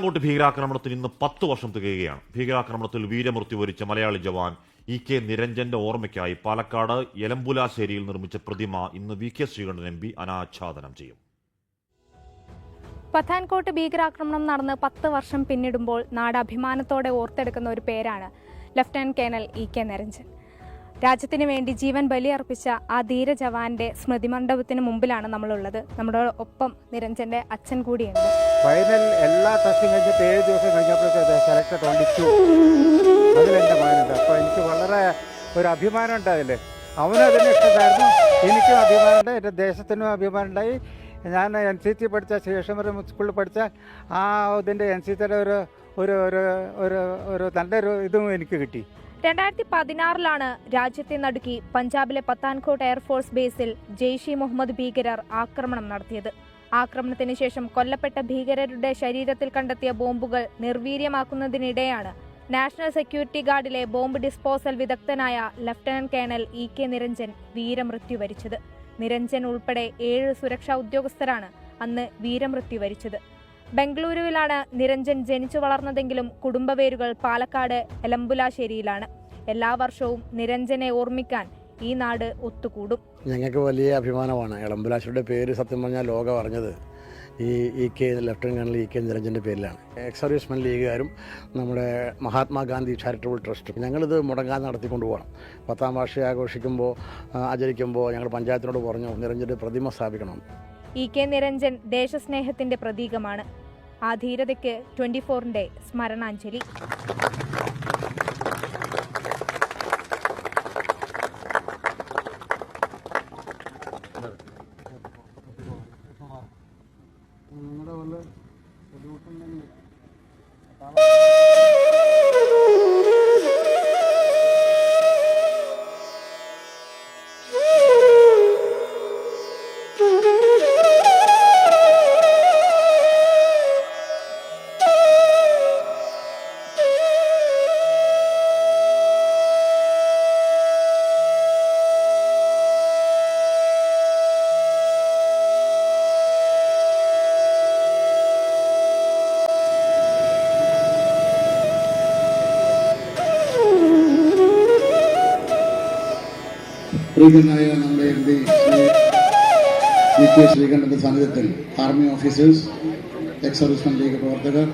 പത്താൻകോട്ട് ഭീകരാക്രമണത്തിന് ഇന്ന് പത്ത് വർഷം തികയുകയാണ്. ഭീകരാക്രമണത്തിൽ വീരമൃത്യു വരിച്ച മലയാളി ജവാൻ ഇ കെ നിരഞ്ജന്റെ ഓർമ്മയ്ക്കായി പാലക്കാട് എലമ്പുലാശ്ശേരിയിൽ നിർമ്മിച്ച പ്രതിമ ഇന്ന് V K Sreekandan M P അനാച്ഛാദനം ചെയ്യും. പത്താൻകോട്ട് ഭീകരാക്രമണം നടന്ന് പത്ത് വർഷം പിന്നിടുമ്പോൾ നാട് അഭിമാനത്തോടെ ഓർത്തെടുക്കുന്ന ഒരു പേരാണ് lieutenant colonel E K Niranjan. രാജ്യത്തിന് വേണ്ടി ജീവൻ ബലിയർപ്പിച്ച ആ ധീര ജവാന്റെ സ്മൃതി മണ്ഡപത്തിന് മുമ്പിലാണ് നമ്മളുള്ളത്. നമ്മുടെ ഒപ്പം നിരഞ്ജന്റെ അച്ഛൻ കൂടിയുണ്ട്. ഫൈനൽ എല്ലാ ടെസ്റ്റും കഴിഞ്ഞിട്ട് ഏഴ് ദിവസം കഴിഞ്ഞപ്പോഴത്തേക്ക് സെലക്ട് ട്വന്റി ടു അതിലെന്റെ അപ്പോൾ എനിക്ക് വളരെ ഒരു അഭിമാനമുണ്ട് അതിൽ അവനും അതിന് ഇഷ്ടമായിരുന്നു. എനിക്കും അഭിമാനമുണ്ട് എന്റെ ദേശത്തിനും അഭിമാനമുണ്ടായി ഞാൻ എൻ സി ടി പഠിച്ച ശേഷമരം സ്കൂളിൽ പഠിച്ച ആ ഇതിന്റെ എൻ സി ടിയുടെ ഒരു ഒരു ഒരു ഒരു നല്ലൊരു ഇതും എനിക്ക് കിട്ടി. രണ്ടായിരത്തി പതിനാറിലാണ് രാജ്യത്തെ നടുക്കി പഞ്ചാബിലെ പത്താൻകോട്ട് എയർഫോഴ്സ് ബേസിൽ ജെയ്ഷി മുഹമ്മദ് ഭീകരർ ആക്രമണം നടത്തിയത്. ആക്രമണത്തിന് ശേഷം കൊല്ലപ്പെട്ട ഭീകരരുടെ ശരീരത്തിൽ കണ്ടെത്തിയ ബോംബുകൾ നിർവീര്യമാക്കുന്നതിനിടെയാണ് നാഷണൽ സെക്യൂരിറ്റി ഗാർഡിലെ ബോംബ് ഡിസ്പോസൽ വിദഗ്ധനായ lieutenant colonel E K Niranjan വീരമൃത്യു വരിച്ചത്. നിരഞ്ജൻ ഉൾപ്പെടെ ഏഴ് സുരക്ഷാ ഉദ്യോഗസ്ഥരാണ് അന്ന് വീരമൃത്യു വരിച്ചത്. ബംഗളൂരുവിലാണ് നിരഞ്ജൻ ജനിച്ചു വളർന്നതെങ്കിലും കുടുംബവേരുകൾ പാലക്കാട് എലമ്പുലാശ്ശേരിയിലാണ്. എല്ലാ വർഷവും നിരഞ്ജനെ ഓർമ്മിക്കാൻ ഈ നാട് ഒത്തുകൂടും. ഞങ്ങൾക്ക് വലിയ അഭിമാനമാണ്. എളമ്പുലാശ്ശേരിയുടെ പേര് സത്യം പറഞ്ഞാൽ ലോകം അറിഞ്ഞത് ഈ E K lieutenant colonel E K നിരഞ്ജന്റെ പേരിലാണ്. എക്സ് സർവീസ്മെൻ ലീഗുകാരും നമ്മുടെ മഹാത്മാഗാന്ധി ചാരിറ്റബിൾ ട്രസ്റ്റും ഞങ്ങളിത് മുടങ്ങാതെ നടത്തിക്കൊണ്ട് പോകണം പത്താം വാർഷിക ആഘോഷിക്കുമ്പോൾ ആചരിക്കുമ്പോൾ ഞങ്ങൾ പഞ്ചായത്തിനോട് പറഞ്ഞു നിരഞ്ജന്റെ പ്രതിമ സ്ഥാപിക്കണം. ഇ കെ നിരഞ്ജൻ ദേശസ്നേഹത്തിന്റെ പ്രതീകമാണ്. ആ ധീരതയ്ക്ക് ട്വന്റി ഫോറിന്റെ സ്മരണാഞ്ജലി. പ്രീതനായ നമ്മുടെ എം പി വി കെ ശ്രീകണ്ഠന്റെ സാന്നിധ്യത്തിൽ ആർമി ഓഫീസേഴ്സ് എക്സ് സർവീസ്മെൻ പ്രവർത്തകർ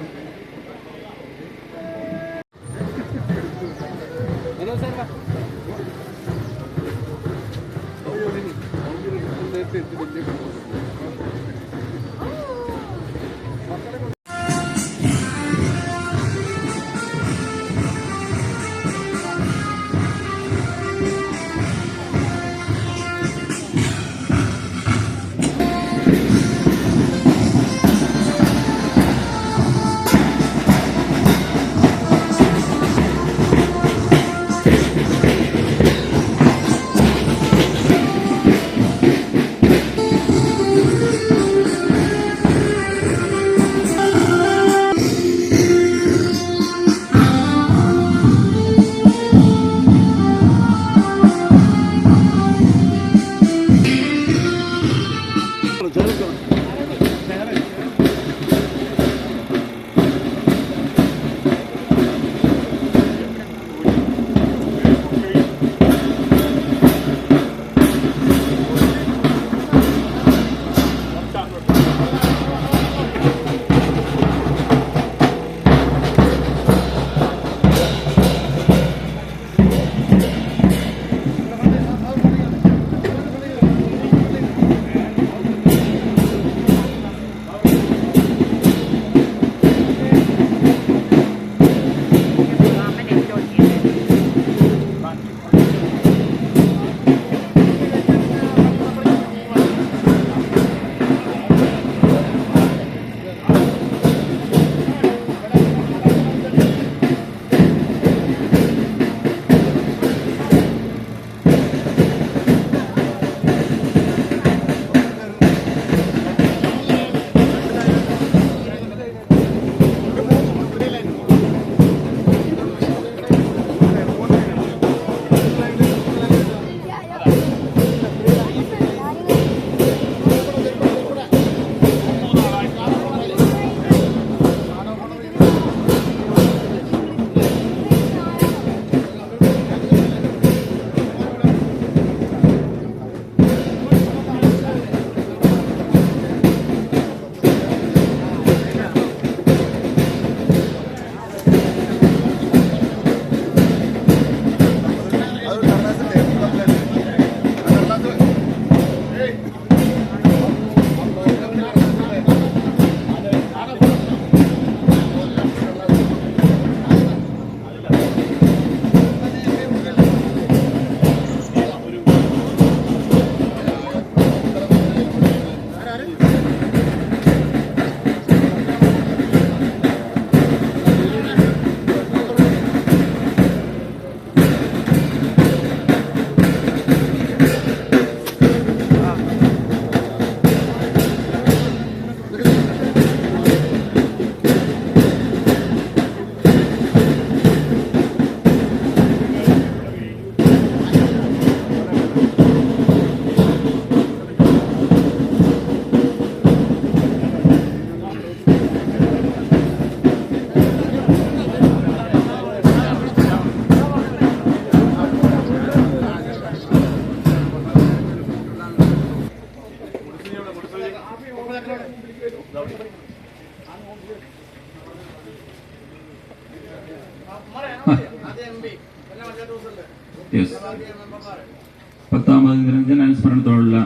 പത്താമത് നിരഞ്ജന അനുസ്മരണത്തോടുള്ള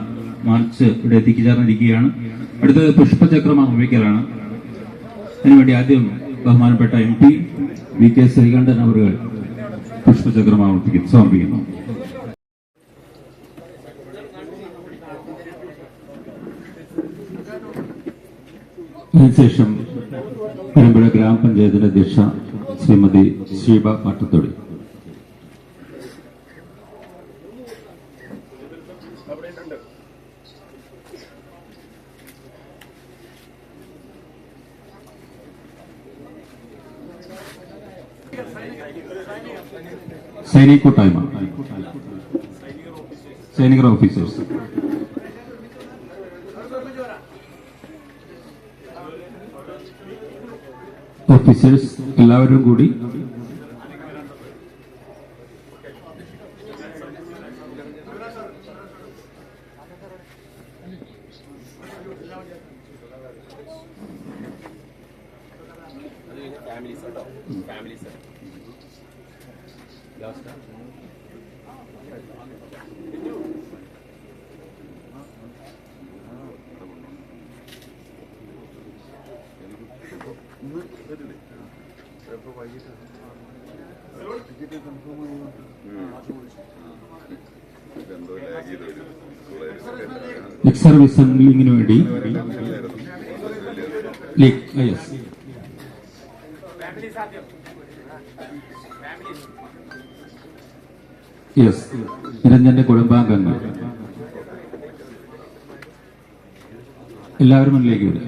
മാർച്ച് ഇവിടെ എത്തിച്ചേർന്നിരിക്കുകയാണ്. അടുത്തത് പുഷ്പചക്രം അർപ്പിക്കലാണ് അതിനുവേണ്ടി ആദ്യം ബഹുമാനപ്പെട്ട M P V K Sreekandan അവറുകൾ പുഷ്പചക്രം അർപ്പിക്കുന്നു സമർപ്പിക്കുന്നു. അതിനുശേഷം പരമ്പര ഗ്രാമപഞ്ചായത്തിന്റെ അധ്യക്ഷ ശ്രീമതി ഷീബ മട്ടത്തൊടി സൈനിക കൂട്ടായ്മ. സൈനികർ ഓഫീസേഴ്സ്. ഓഫീസേഴ്സ് എല്ലാവരും കൂടി എക്സ് സർവീസ് സെൻട്രലിങ്ങിന് വേണ്ടി. ലീഗ് ആ, yes. യെസ് നിരഞ്ജന്റെ കുടുംബാംഗങ്ങൾ. എല്ലാവരും മുന്നിലേക്ക് വരും.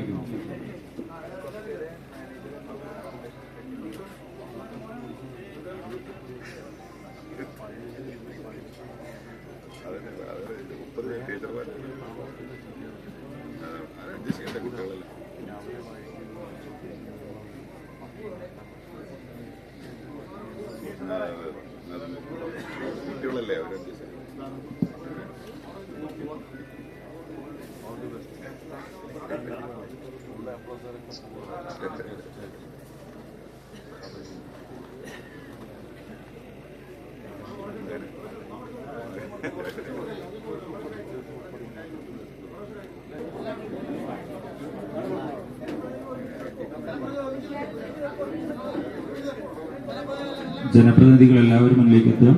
ജനപ്രതിനിധികൾ എല്ലാവരും മുന്നിലേക്ക് എത്തുക.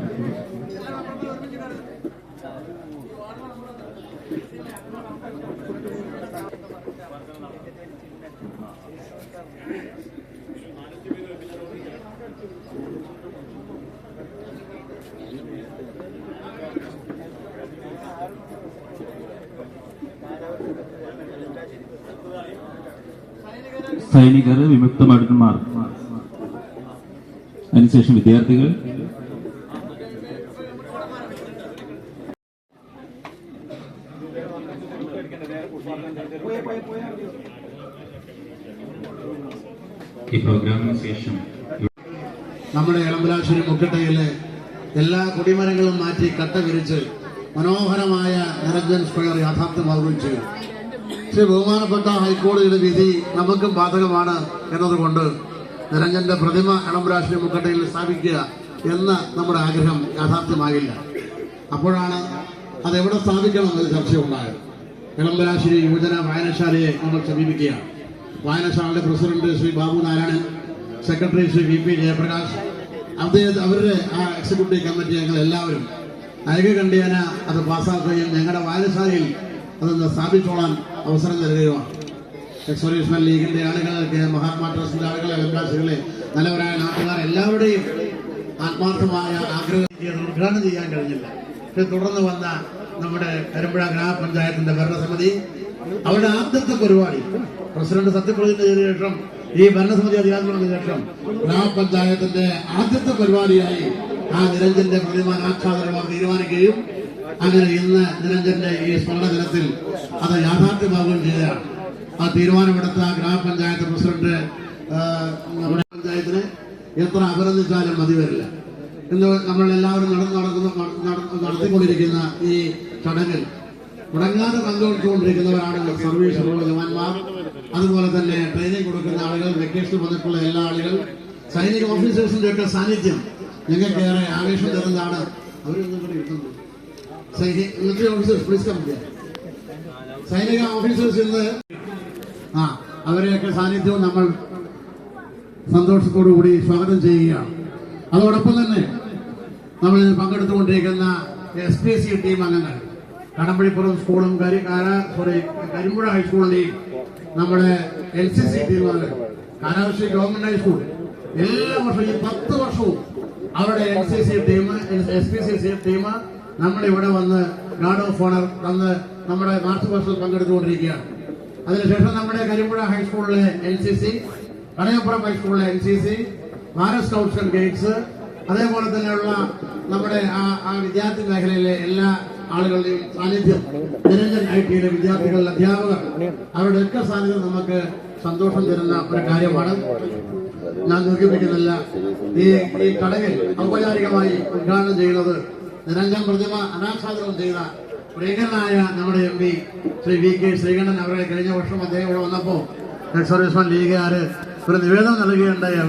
സൈനികർ വിമുക്ത ഭടന്മാർ അതിനുശേഷം വിദ്യാർത്ഥികൾ. ഈ പ്രോഗ്രാമിന് ശേഷം നമ്മുടെ എളമ്പലാശ്വരി മുക്കട്ടയിലെ എല്ലാ കുടിമരങ്ങളും മാറ്റി കട്ട വിരിച്ച് മനോഹരമായ നിരഞ്ജൻ സ്ക്വയർ യാഥാർത്ഥ്യമാവുകയും ചെയ്തു ശ്രീ ബഹുമാനപ്പെട്ട ഹൈക്കോടതിയുടെ വിധി നമുക്കും ബാധകമാണ് എന്നതുകൊണ്ട് നിരഞ്ജന്റെ പ്രതിമ എളമ്പലാശ്വരി മുക്കട്ടയിൽ സ്ഥാപിക്കുക എന്ന നമ്മുടെ ആഗ്രഹം യാഥാർത്ഥ്യമാകില്ല അപ്പോഴാണ് അതെവിടെ സ്ഥാപിക്കണം എന്ന ചർച്ചയുണ്ടായത്. എളമ്പലാശ്ശേരി യുവജന വായനശാലയെ നമ്മൾ സമീപിക്കുകയാണ്. വായനശാലയുടെ president Shri Babu Narayanan secretary Shri V P Jayaprakash അദ്ദേഹം അവരുടെ ആ എക്സിക്യൂട്ടീവ് കമ്മിറ്റി ഞങ്ങൾ എല്ലാവരും ഐക്യകണ്ഠേന അത് പാസ്സാക്കുകയും ഞങ്ങളുടെ വായനശാലയിൽ അതൊന്ന് സ്ഥാപിച്ചോളാൻ അവസരം നൽകുകയുമാണ്. എക്സോറിയസ്മൻ ലീഗിന്റെ ആളുകൾ മഹാത്മാ ട്രസ്റ്റിന്റെ ആളുകൾ അലങ്കാശികളെ നല്ലവരായ നാട്ടുകാർ എല്ലാവരുടെയും ആത്മാർത്ഥമായ ആഗ്രഹം ഉദ്ഘാടനം ചെയ്യാൻ കഴിഞ്ഞില്ല. തുടർന്ന് വന്ന നമ്മുടെ കരുമ്പുഴ ഗ്രാമപഞ്ചായത്തിന്റെ ഭരണസമിതി അവരുടെ ആദ്യത്തെ പരിപാടി. പ്രസിഡന്റ് സത്യപ്രതിജ്ഞ ശേഷം ഈ ഭരണസമിതി അധികാരത്തിന് ശേഷം ഗ്രാമപഞ്ചായത്തിന്റെ ആദ്യത്തെ പരിപാടിയായി ആ നിരഞ്ജന്റെ പ്രതിമാന ആച്ഛാദനം തീരുമാനിക്കുകയും അങ്ങനെ ഇന്ന് നിരഞ്ജന്റെ ഈ സ്മരണ ദിനത്തിൽ അത് യാഥാർത്ഥ്യമാവുകയും ചെയ്തതാണ് ആ തീരുമാനമെടുത്ത ഗ്രാമപഞ്ചായത്ത് പ്രസിഡന്റ് പഞ്ചായത്തിനെ എത്ര അഭിനന്ദിച്ചാലും മതി വരില്ല. ഇന്ന് നമ്മൾ എല്ലാവരും നടന്നു നടക്കുന്ന നട- നടത്തിക്കൊണ്ടിരിക്കുന്ന ഈ ചടങ്ങിൽ മുടങ്ങാതെ പങ്കുവച്ചുകൊണ്ടിരിക്കുന്നവരാണ് സർവീസിലുള്ള ജവാന്മാർ. അതുപോലെ തന്നെ ട്രെയിനിങ് കൊടുക്കുന്ന ആളുകൾ വെക്കേഷൻ വന്നിട്ടുള്ള എല്ലാ ആളുകൾ സൈനിക ഓഫീസേഴ്സിന്റെ ഒക്കെ സാന്നിധ്യം ഞങ്ങൾക്ക് ഏറെ ആവേശം തരുന്നതാണ്. അവരൊന്നും കൂടി ഇരുത്തുന്നു മിലിറ്ററി ഓഫീസേഴ്സ് പ്ലീസ് കം സൈനിക ഓഫീസേഴ്സ് ഇന്ന് ആ അവരെയൊക്കെ സാന്നിധ്യവും നമ്മൾ സന്തോഷത്തോടു കൂടി സ്വാഗതം ചെയ്യുകയാണ്. അതോടൊപ്പം തന്നെ നമ്മൾ പങ്കെടുത്തുകൊണ്ടിരിക്കുന്ന എസ് പി സി ടീം അംഗങ്ങൾ. കടമ്പഴിപ്പുറം സ്കൂളും കരി സോറി കരിമ്പുഴ ഹൈസ്കൂളിന്റെയും നമ്മുടെ എൽ സി സി തീരുമാനം കാരാവശ്ശി ഗവൺമെന്റ് ഹൈസ്കൂൾ എല്ലാ വർഷവും ഈ പത്ത് വർഷവും അവരുടെ N C C team S P C C team നമ്മുടെ ഇവിടെ വന്ന് ഗാർഡ് ഓഫ് ഓണർ തന്ന് നമ്മുടെ മാർച്ച് പാസ്റ്റിൽ പങ്കെടുത്തുകൊണ്ടിരിക്കുകയാണ്. അതിനുശേഷം നമ്മുടെ കരിമ്പുഴ ഹൈസ്കൂളിലെ എൻ സി സി കടയപ്പുറം ഹൈസ്കൂളിലെ N C C Bharat scouts and guides അതേപോലെ തന്നെയുള്ള നമ്മുടെ ആ വിദ്യാർത്ഥി മേഖലയിലെ എല്ലാ ആളുകളുടെയും സാന്നിധ്യം. നിരഞ്ജൻ ഐ ടിയിലെ വിദ്യാർത്ഥികൾ അധ്യാപകർ അവരുടെ ഒക്കെ സാന്നിധ്യം നമുക്ക് സന്തോഷം തരുന്ന ഒരു കാര്യമാണ്. ഞാൻ ദീർഘിപ്പിക്കുന്നില്ല ഈ ഈ കടകിൽ ഔപചാരികമായി ഉദ്ഘാടനം ചെയ്യുന്നത് നിരഞ്ജൻ പ്രതിമ അനാച്ഛാദനം ചെയ്ത പ്രിയങ്കരനായ നമ്മുടെ M P Shri V K Sreekandan അവരെ കഴിഞ്ഞ വർഷം അദ്ദേഹം ഇവിടെ വന്നപ്പോൾ സർവീസ് സർവീസ്മാൻ ലീഗുകാര് ഒരു നിവേദനം നൽകുകയുണ്ടായി.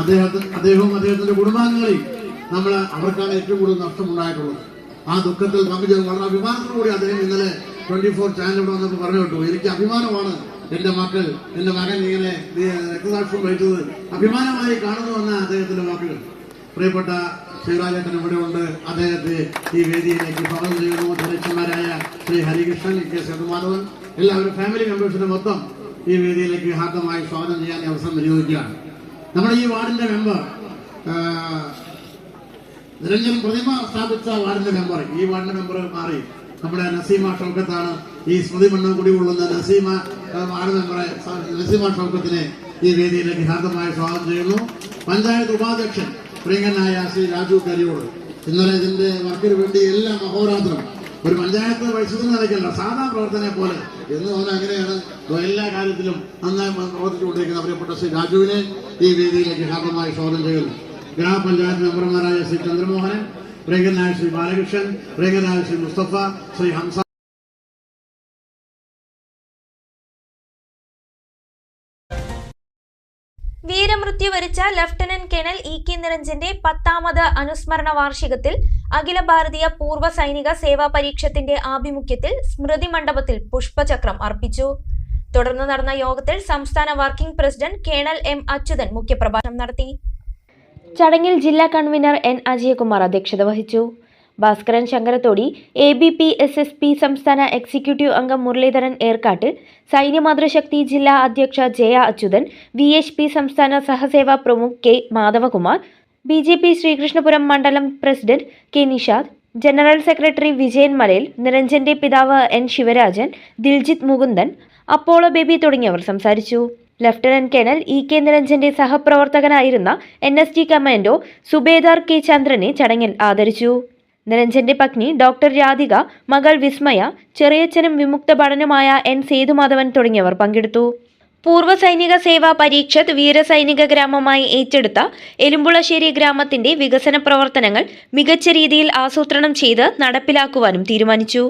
അദ്ദേഹത്തിന് അദ്ദേഹവും അദ്ദേഹത്തിന്റെ കുടുംബാംഗങ്ങളിൽ നമ്മൾ അവർക്കാണ് ഏറ്റവും കൂടുതൽ നഷ്ടമുണ്ടായിട്ടുള്ളത്. ആ ദുഃഖത്തിൽ പങ്കുചേർന്ന് വളരെ അഭിമാനത്തോടുകൂടി അദ്ദേഹം ഇന്നലെ ട്വന്റി ഫോർ ചാനലിലൂടെ വന്നപ്പോൾ പറഞ്ഞു കേട്ടു. എനിക്ക് അഭിമാനമാണ് എന്റെ മക്കൾ എന്റെ മകൻ ഇങ്ങനെ രക്തസാക്ഷ്യം വഹിച്ചത് അഭിമാനമായി കാണുന്നു എന്ന അദ്ദേഹത്തിന്റെ വാക്കുകൾ. പ്രിയപ്പെട്ട ശിവരാജേട്ടൻ ഇവിടെ ഉണ്ട്. അദ്ദേഹത്തെ ഈ വേദിയിലേക്ക് സ്വാഗതം ചെയ്യുന്നു. ധനക്ഷന്മാരായ ശ്രീ ഹരികൃഷ്ണൻ കെ സേതുമാധവൻ എല്ലാവരും ഫാമിലി മെമ്പേഴ്സിന്റെ മൊത്തം ഈ വേദിയിലേക്ക് ഹാർദമായി സ്വാഗതം ചെയ്യാൻ അവസരം വിനിയോഗിക്കുകയാണ്. നമ്മുടെ ഈ വാർഡിന്റെ മെമ്പർ നിരഞ്ജൻ പ്രതിമ സ്ഥാപിച്ച വാർഡിന്റെ മെമ്പർ ഈ വാർഡിന്റെ മെമ്പർ മാറി. നമ്മുടെ നസീമ ഷൗക്കത്താണ് ഈ സ്മൃതി മണ്ണം കൂടി കൊള്ളുന്ന നസീമ വാർഡ് മെമ്പറെ നസീമ ഷൗക്കത്തിനെ ഈ വേദിയിലേക്ക് ഹാർദമായി സ്വാഗതം ചെയ്യുന്നു. പഞ്ചായത്ത് ഉപാധ്യക്ഷൻ പ്രിയങ്കനായ ശ്രീ രാജു കരിയോട്. ഇന്നലെ ഇതിന്റെ വർക്കിന് വേണ്ടി എല്ലാ മഹോരാത്രം ഒരു പഞ്ചായത്ത് വൈദ്യുതി നിലയ്ക്കല്ല സാധാ പ്രവർത്തനെ പോലെ. എന്ന് പറഞ്ഞാൽ അങ്ങനെയാണ് എല്ലാ കാര്യത്തിലും നന്നായി പ്രവർത്തിച്ചുകൊണ്ടിരിക്കുന്ന പ്രിയപ്പെട്ട ശ്രീ രാജുവിനെ ഈ വേദിയിലേക്ക് ഹാർദമായി സ്വാഗതം ചെയ്യുന്നു. ഗ്രാമപഞ്ചായത്ത് മെമ്പർമാരായ ശ്രീ ചന്ദ്രമോഹനൻ പ്രിയങ്കനായ ശ്രീ ബാലകൃഷ്ണൻ പ്രിയങ്കനായ ശ്രീ മുസ്തഫ ശ്രീ ഹംസ വീരമൃത്യു വരിച്ച ലഫ്റ്റനന്റ് കേണൽ ഇ കെ നിരഞ്ജന്റെ പത്താമത് അനുസ്മരണ വാർഷികത്തിൽ അഖില ഭാരതീയ പൂർവ സൈനിക സേവാ പരീക്ഷത്തിന്റെ ആഭിമുഖ്യത്തിൽ സ്മൃതി മണ്ഡപത്തിൽ പുഷ്പചക്രം അർപ്പിച്ചു. തുടർന്ന് നടന്ന യോഗത്തിൽ സംസ്ഥാന working president colonel M Achuthan മുഖ്യപ്രഭാഷണം നടത്തി. ചടങ്ങിൽ ജില്ലാ കൺവീനർ എൻ അജയകുമാർ അധ്യക്ഷത വഹിച്ചു. Bhaskaran Sankarathodi A B P S S P സംസ്ഥാന എക്സിക്യൂട്ടീവ് അംഗം മുരളീധരൻ ഏർക്കാട്ട് സൈന്യമാതൃശക്തി ജില്ലാ അധ്യക്ഷ Jaya Achuthan V H P സംസ്ഥാന സഹസേവാ പ്രമുഖ് K Madhavakumar B J P Sreekrishnapuram മണ്ഡലം president K Nishad general secretary Vijayan Malayil നിരഞ്ജന്റെ പിതാവ് N Sivarajan Diljith Mukundan Apollo baby തുടങ്ങിയവർ സംസാരിച്ചു. ലഫ്റ്റനന്റ് കേണൽ ഇ കെ നിരഞ്ജന്റെ സഹപ്രവർത്തകനായിരുന്ന എൻ എസ് ടി കമാൻഡോ സുബേദാർ കെ ചന്ദ്രനെ ചടങ്ങിൽ ആദരിച്ചു. നിരഞ്ജന്റെ പത്നി ഡോക്ടർ രാധിക മകൾ വിസ്മയ ചെറിയച്ഛനും വിമുക്ത ഭടനുമായ എൻ സേതുമാധവൻ തുടങ്ങിയവർ പങ്കെടുത്തു. പൂർവ സൈനിക സേവാ പരീക്ഷത്ത് വീരസൈനിക ഗ്രാമമായി ഏറ്റെടുത്ത എലുമ്പുളശ്ശേരി ഗ്രാമത്തിന്റെ വികസന പ്രവർത്തനങ്ങൾ മികച്ച രീതിയിൽ ആസൂത്രണം ചെയ്ത് നടപ്പിലാക്കുവാനും തീരുമാനിച്ചു.